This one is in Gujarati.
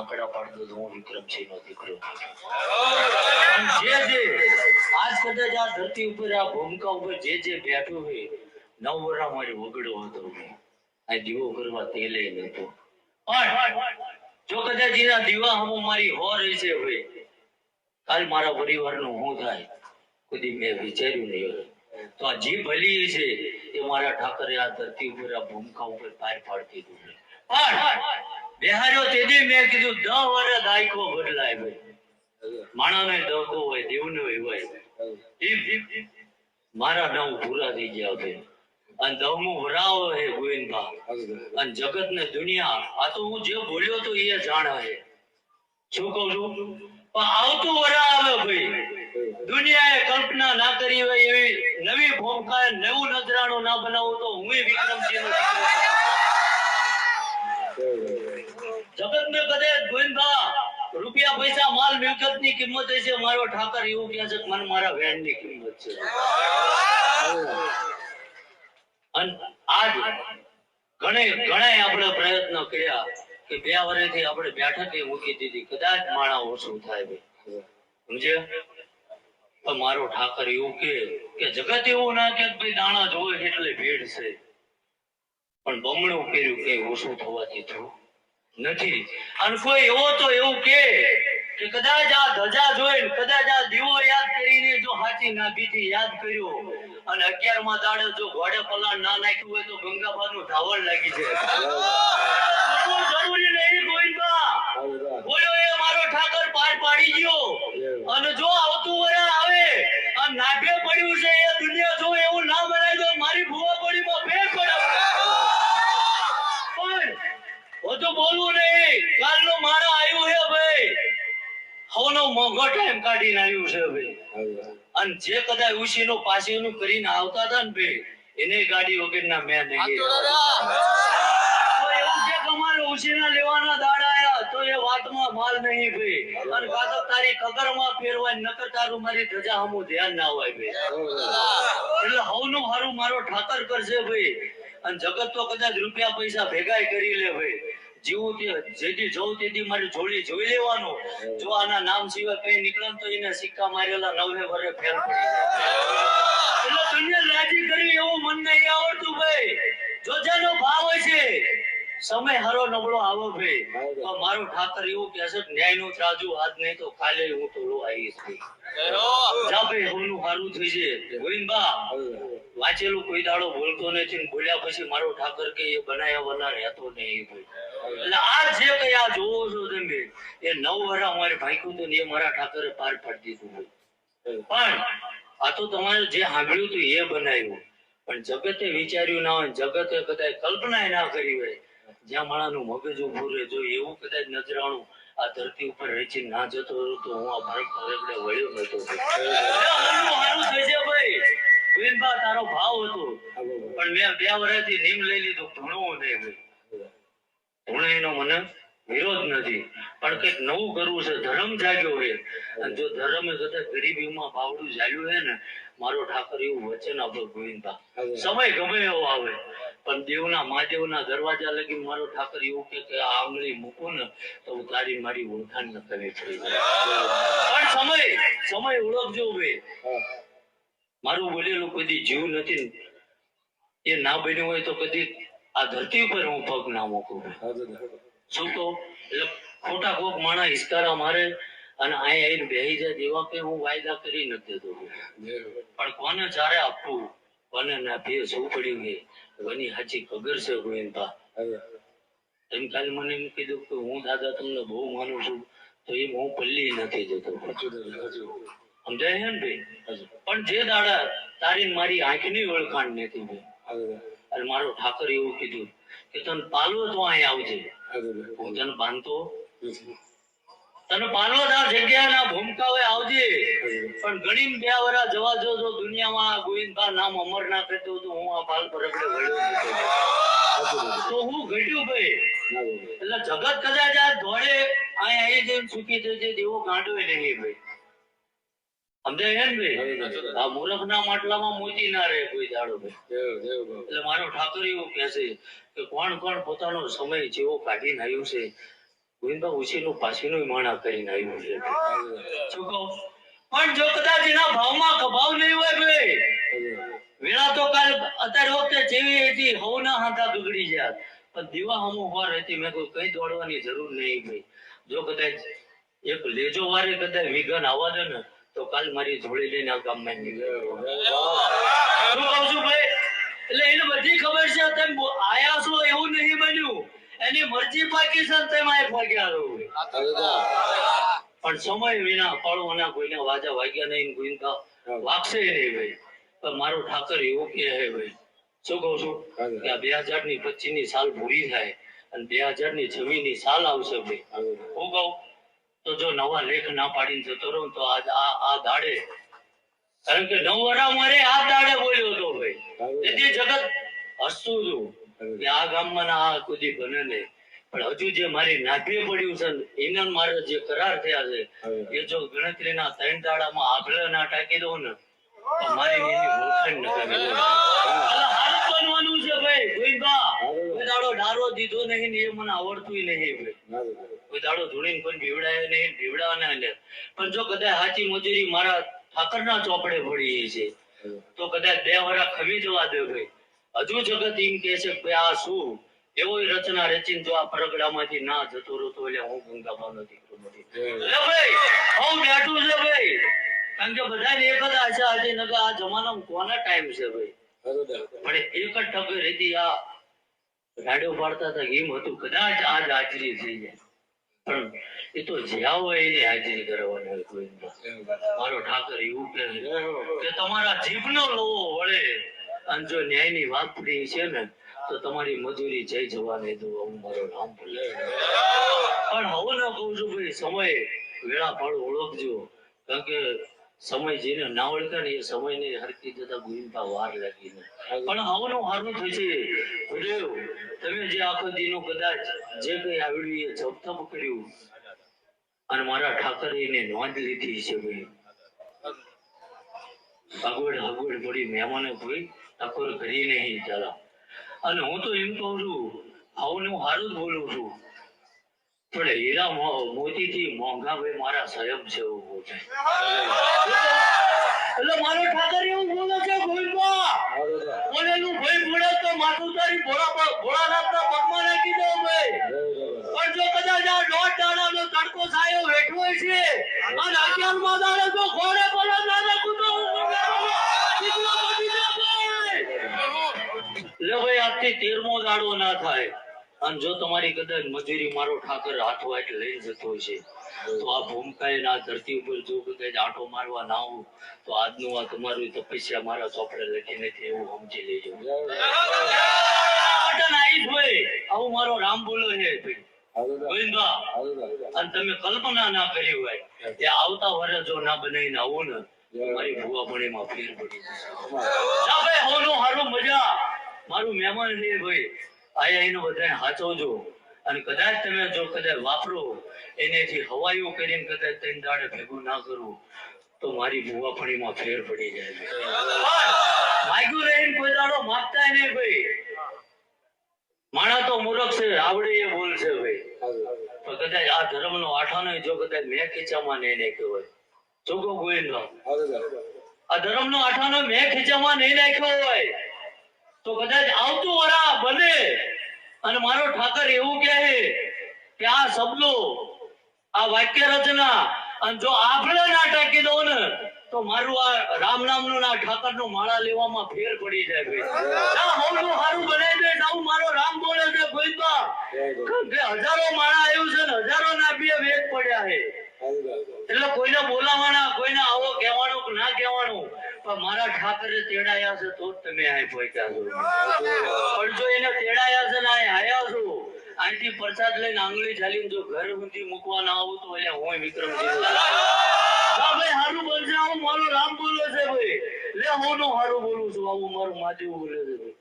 આંકડા પાડતો તો હું વિક્રમસિંહ નો દીકરો. જે જે, આજ કદાચ આ ધરતી ઉપર, આ ભૂમિકા ઉપર જે જે બેઠો હોય નવ વરા મારી વગડો હતો આ દીવો કરવા તેલે નતો જો કદાચ એના દીવા હમો મારી હો રહી છે ભાઈ કાલ મારા પરિવારનું હું થાય, કદી મેં વિચાર્યું નહીં. તો આ જે ભલી છે, એ મારા ઠાકરે આ ધરતી ઉપર, આ ભૂમિકા ઉપર પાર પાડતી હતું. પણ બિહાર્યો તેથી મેં કીધું, દહ વર્ષ દાયકો બદલાય ભાઈ. માણાને દહકો હોય, દેવને હોય. મારા નવ પૂરા થઈ ગયા ભાઈ. અને દહમું ભરાવો હે ગોવિંદભા અને જગત ને દુનિયા, આ તો હું જે બોલ્યો તો એ જાણે છે. શું કહું છું? પણ આવતું વરા આવે ભાઈ. દુનિયાએ કલ્પના ના કરી હોય એવી નવી ભૂમિકા, નવું નજરાણું ના બનાવું તો હું વિક્રમસિંહ જગત મેં કદે ગોવિંદા રૂપિયા પૈસા, માલ મિલકતની કિંમત છે, મારો ઠાકર એવું કહે છે મને મારા વેનની કિંમત છે. અને આજ ઘણે ઘણા આપણે પ્રયત્ન કર્યા કે બે વર્ષથી આપણે બેઠકે મૂકી દીધી. કદાચ માણા ઓછું થાય ભાઈ. સમજે મારો ઠાકર એવું કે જગત એવું ના કે ભાઈ દાણા જોવે એટલે ભેડ છે. પણ બમણું કર્યું કે ઓછું થવા દીધું નથી. અને કોઈ એવો તો એવું કે કદાચ આ ધજા જોઈને કદાચ આ દીવો યાદ કરીને જો હાચી નાભીથી યાદ કર્યો અને અગિયારમાં દાડે જો ઘોડે પલાણ ના નાખ્યું હોય તો ગંગાબા નું ધાવણ લાગી જાય. જરૂરી નહીં ગોવિંદા બોલ્યો એ મારો ઠાકર પાર પાડી ગયો. અને જો આવતું વરા આવે આ નાભે પડ્યું છે એ દુનિયા જો એવું ના બનાય તો મારી ભૂવા પડીમાં ફેર પડે પણ તો બોલવું નહીં. કાલનો મારા આવ્યું છે ભાઈ. હવનો મોંઘો ટાઈમ કાઢીને આવ્યું છે ભાઈ. અને જે કદાચ ઉશીનું પાસીનું કરીને આવતા હતા ને ભાઈ એને ગાડી વગરના મેં નહીં એવું છે તમારે ઉશીના લેવાના દાડા આયા તો એ વાતમાં માલ નહીં ભાઈ. અને કાતો તારી કગરમાં ફેરવાય નકર તારું મારી ધજા હમું ધ્યાન ના હોય ભાઈ. એટલે હવનું હારું મારો ઠાકર કરશે ભાઈ. અને જગત તો કદાચ રૂપિયા પૈસા ભેગાય કરી લે ભાઈ. જીવું તે જેથી જોઉં તેથી મારી જોડી જોઈ લેવાનું. જો આના નામ સિવાય કઈ નીકળે તો એને સિક્કા મારેલા નવે વરે ફેર પડી એટલે દુનિયા રાજી કરી એવું મન નહીં આવડતું ભાઈ. જો જેનો ભાવ છે સમય હરો નબળો આવો ભાઈ. તો મારું ઠાકર એવું કે છે ન્યાયનું ત્રાજુ હાથ નહીં તો કાલે હું તો લો જા ભાઈ હોનું હારું થઈ છે. ગોવિંદબા વાંચેલું કોઈ દાડો બોલતો નથી ને બોલ્યા પછી મારો ઠાકર કે એ બનાયા વના રહેતો નહીં ભાઈ. એટલે આ જે કઈ આ જોવો છો તમે એ નવ વરા મારે ભાગ્યું તો એ મારા ઠાકરે પાર પાડી દીધું પણ આ તો તમારે જે સાંભળ્યું હતું એ બનાવ્યું. પણ જગતે વિચાર્યું ના હોય જગતે કદાચ કલ્પના ના કરી હોય. જ્યાં માણાનું મગજ ઉભું રહે જો એવું કદાચ નજરાણું આ ધરતી ઉપર રહેચી ના જતો તો હું આ ભારત પરગડે વળ્યો નતો. ભાઈ તારો ભાવ હતો. પણ મેં બે વર્ષથી નીમ લઈ લીધું ભણવું નહીં ભાઈ ભણેનો મને વિરોધ નથી. પણ કંઈક નવું કરવું છે ધર્મ જાગ્યો છે. અને જો ધર્મ કદાચ ગરીબીમાં બાવડું જાગ્યું છે ને મારો ઠાકર એવું વચન આપો ગોવિંદા સમય ગમે એવો આવે પણ દેવના મહાદેવના દરવાજા લગી મારો ઠાકર એવું કે કે આ આંગળી મૂકો ને તો હું તારી મારી ઓળખાણ ન કરે છે પણ સમય સમય ઓળખજો બે. મારું બોલેલું કદી જીવ નથી. એ ના બન્યું હોય તો કદી આ ધરતી ઉપર હું પગ ના મૂકું. શું કહું? એટલે ખોટા કોક માણા હિસકારા મારે અને અહીં આવીને બેહી જાય એવા કે હું વાયદા કરી નથી દેતો. પણ કોને જ્યારે આપવું? કોને ના પીએ શું પડ્યું છે એની સાચી ખબર છે ગોવિંદભા? એમ કાલે મને એમ કીધું કે હું દાદા તમને બહુ માનું છું તો એમ હું પલ્લી નથી જતો. સમજાય છે ને ભાઈ? પણ જે દાડા તારી ને મારી આંખની ઓળખાણ નથી ભાઈ. અને મારો ઠાકર એવું કીધું કે તને પાલવો તો અહીં આવજે. હું તને બાંધતો. તને પાલવો ના જગ્યા ના ભૂમિકા હોય આવજે. પણ ગણી બે વરા જવા જો જો દુનિયામાં આ ગોવિંદભા નામ અમર ના કરતો તો હું આ પાલ પર રગડે તો હું ઘટ્યું ભાઈ. એટલે જગત કદાચ આ ધોળે અહીં આવી જઈને સુખી થશે તેવો ગાંડો નહીં ભાઈ સમજાય છે ને માટલામાં મોતી ના રહે કોઈ દાડો એટલે મારો ઠાકોર એવું કહે છે કે કોણ કોણ પોતાનો સમય જેવો કાઢીને આવ્યું છે? ગોવિંદભાઈ ઉછીનું પાછીનું માણા કરીને આવ્યું છે. પણ જો કદાચ એના ભાવમાં કભાવ નહીં હોય ભાઈ. વેળા તો કાલ અત્યારે વખતે જેવી હતી હવના હાથા બગડી જાય. પણ દીવા હમો વાર હતી મેં કોઈ કઈ દોડવાની જરૂર નહીં ભાઈ. જો કદાચ એક લેજો વારે કદાચ વિઘન આવવા દે ને તો કાલ મારી જોડી લઈને આ ગામમાં શું કહું છું ભાઈ એટલે એને બધી ખબર છે તમે આયા છો એવું નહીં બન્યું. એની મરજી પાકી છે ને તમે આ ભાગ્યા રહો પણ સમય વિના પળોના કોઈને વાજા વાગ્યા નહીં કોઈ વાગશે નહીં ભાઈ. પણ મારો ઠાકર એવું કે હે ભાઈ શું કહું છું? કે આ બે હજારની પચીસની સાલ પૂરી થાય અને બે હજારની છવ્વીસની સાલ આવશે ભાઈ. હું કહું તો જો નવા લેખ ના પાડીને જતો રહું તો આજ આ આ દાડે કારણ કે નવ વરા મારે આ દાડે બોલ્યો હતો ભાઈ. એટલે જગત હસતું હતું કે આ ગામમાં ના આ કુદી બને નહીં. પણ હજુ જે મારી નાભીએ પડ્યું છે એના મારે જે કરાર થયા છે એ જો ગણતરીના ત્રણ દાડામાં આભળે ના ટાંકી દઉં ને તો મારી એની ઓળખાણ. એટલે બનવાનું છે ભાઈ ગોવિંદબા. દાડો ડારો દીધો નહીં ને એ મને આવડતું નહીં ભાઈ. કોઈ દાડો ધૂળીને કોઈ બીવડાય નહીં બીવડાવવાના નહીં પણ જો કદાચ સાચી મજૂરી મારા ઠાકરના ચોપડે પડી છે તો કદાચ બે વરા ખમી જવા દે ભાઈ. હજુ જગત એમ કે છે કે આ શું? એવો રચના રચીને જો આ પરગડામાંથી ના જતો રહેતો એટલે હું ગંગામાં નથી ભાઈ હું બેઠું છે ભાઈ. કારણ કે બધાને એક જ આશા હતી નકર આ જમાનામાં કોના ટાઈમ છે ભાઈ? પણ એક જ ટકે રેતી આ રાડ્યો પાડતા હતા એમ હતું. કદાચ આજ હાજરી થઈ જાય. એ તો જ્યાં લોવો વળે. અને જો ન્યાયની વાત પડી છે ને, તો તમારી મજૂરી જઈ જવાની દો, હું મારો નામ ભૂલે પણ હવે ના કહું છું ભાઈ, સમય વેળા પાડું ઓળખજો. કારણ કે સમય જેને ના ઓળખે ને એ સમયને હરકી જતા ગુઈનતા વાર લાગી પણ હવનું હારું થશે ગુરુદેવ, તમે જે આખો દીનો કદાચ જે કઈ આવડ્યું એ જપ તપ કર્યું. અને મારા ઠાકરેને નોંધ લીધી છે ભાઈ. અગવડ અગવડ પડી મહેમાને કોઈ ઠાકોર કરી નહીં ચાલા. અને હું તો એમ કહું છું આવું હું સારું જ બોલું છું. પણ હીરા મોતી થી મોંઘા ભાઈ મારા સ્વયં છે એટલે મારો ઠાકર એવું બોલે છે ગોવિંદબા બોલેલું ભાઈ બોલે તો માથું તારી ભોળા પર- ભોળાનાથના પગમાં નાખી દો ભાઈ પણ જો કદાચ આ દોઢ દાડાનો તડકો સાયો વેઠવો છે અને અગિયારમાં દાડે તો ઘોડે પર ના નાખું તો હું મરવાનો. દીકરો બની જા ભાઈ. લે ભાઈ આજથી તેરમો દાડો ના થાય અને જો તમારી કદાચ મજૂરી મારો ઠાકર હાથો હાથ લઈને જતો છે, તો આ ભૂમકાએ ના ધરતી ઉપર જો કદાચ આંટો મારવા ના આવું, તો આજનું આ તમારું તપસ્યા મારા ચોપડે લખી નથી એવું સમજી લેજો. આવું મારો રામ બોલો છે અને તમે કલ્પના ના કરી હોય કે આવતા વર્ષ જો ના બનાવીને આવો ને મારી માં ફેર પડી જશે. મજા. મારું મહેમાન છે ભાઈ. આયા એનો બધાને હાચવજો. અને કદાચ તમે જો કદાચ વાપરો એનેથી હવાયું કરીને કદાચ ત્રણ દાડે ભેગું ના કરો તો મારી ભૂવાપણીમાં ફેર પડી જાય છે. માગ્યું રહીને કોઈ દાડો માગતા નહીં ભાઈ. માણા તો મૂર્ખ છે આવડે એ બોલ છે ભાઈ. તો કદાચ આ ધર્મનો આઠાનો જો કદાચ મેં ખીચામાં નહીં નાખ્યો હોય. જોગો ગોવિંદ આ ધર્મનો આઠાનો મેં ખીચામાં નહીં નાખ્યો હોય. તો કદાચ આવતું વરા બને. અને મારો ઠાકર એવું કહે કે આ શબ્દો આ વાક્ય રચના અને જો આપણે ના ટાંકી દો ને તો મારું આ રામ નામનું ના ઠાકરનું માળા લેવામાં ફેર પડી જાય ભાઈ. જા હોનું બનાવી દે આવું મારો રામ બોલે છે ગોવિંદબા હજારો માળા આવ્યું છે ને હજારો ના બે વેદ પડ્યા છે. એટલે કોઈને બોલાવાના કોઈને આવો કહેવાનું કે ના કહેવાનું. પણ મારા ઠાકરે તેડાયા છે તો તમે અહીં પહોંચ્યા છો. પણ જો એને તેડાયા છે ને અહીં આયા છો આંટી પ્રસાદ લઈને આંગળી ચાલીને જો ઘર સુધી મૂકવા ના આવું તો એટલે હું વિક્રમ હા. ભાઈ હારું બોલશે હું મારું રામ બોલે છે ભાઈ. લે હું નો હારું બોલું છું આવું મારું માધ્યમ બોલે છે ભાઈ.